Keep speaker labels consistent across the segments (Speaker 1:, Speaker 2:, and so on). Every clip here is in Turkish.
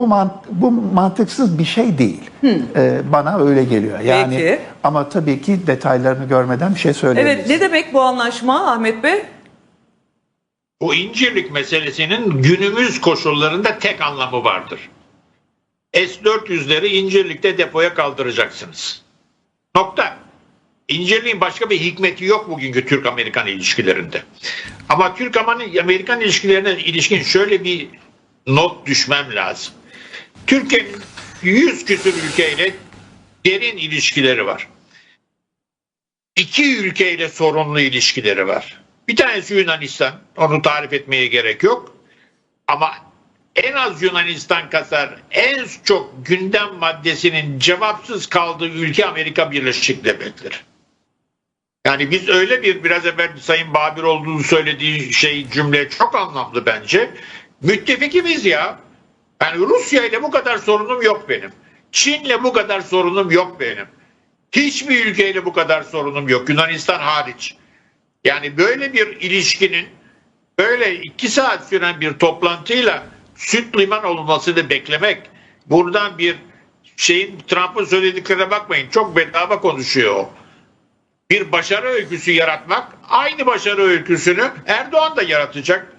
Speaker 1: Bu, mant- bu mantıksız bir şey değil. Ee, bana öyle geliyor. Yani
Speaker 2: Peki.
Speaker 1: ama tabii ki detaylarını görmeden bir şey söyleyemeyiz.
Speaker 2: Evet ne demek bu anlaşma Ahmet Bey?
Speaker 3: Bu incirlik meselesinin günümüz koşullarında tek anlamı vardır. S-400'leri incirlikte depoya kaldıracaksınız. Nokta. İncirliğin başka bir hikmeti yok bugünkü Türk-Amerikan ilişkilerinde. Ama Türk-Amerikan ilişkilerine ilişkin şöyle bir not düşmem lazım. Türkiye'nin 100 küsur ülkeyle derin ilişkileri var. İki ülkeyle sorunlu ilişkileri var. Bir tanesi Yunanistan. Onu tarif etmeye gerek yok. Ama en az Yunanistan kadar en çok gündem maddesinin cevapsız kaldığı ülke Amerika Birleşik Devletleri. Yani biz öyle bir biraz evvel Sayın Babir olduğunu söylediği şey cümle çok anlamlı bence. Müttefikimiz ya. Yani Rusya ile bu kadar sorunum yok benim. Çin'le bu kadar sorunum yok benim. Hiçbir ülkeyle bu kadar sorunum yok. Yunanistan hariç. Yani böyle bir ilişkinin böyle iki saat süren bir toplantıyla süt liman olmasını beklemek buradan bir şeyin Trump'ın söylediklerine bakmayın. Çok bedava konuşuyor o. Bir başarı öyküsü yaratmak aynı başarı öyküsünü Erdoğan da yaratacak.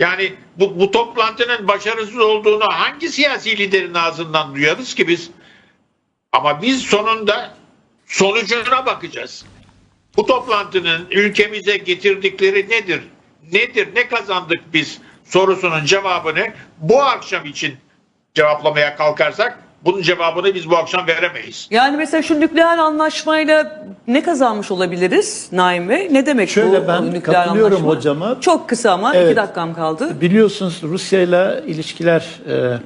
Speaker 3: Yani bu, bu toplantının başarısız olduğunu hangi siyasi liderin ağzından duyarız ki biz? Ama biz sonunda sonucuna bakacağız. Bu toplantının ülkemize getirdikleri nedir? Nedir? Ne kazandık biz? Sorusunun cevabını bu akşam için cevaplamaya kalkarsak bunun cevabını biz bu akşam veremeyiz.
Speaker 2: Yani mesela şu nükleer anlaşmayla ne kazanmış olabiliriz Naim Bey? Ne demek bu
Speaker 4: Şöyle ben
Speaker 2: nükleer
Speaker 4: katılıyorum
Speaker 2: anlaşma?
Speaker 4: hocama.
Speaker 2: Çok kısa ama
Speaker 4: Evet.
Speaker 2: iki dakikam kaldı.
Speaker 4: Biliyorsunuz Rusya ile ilişkiler e,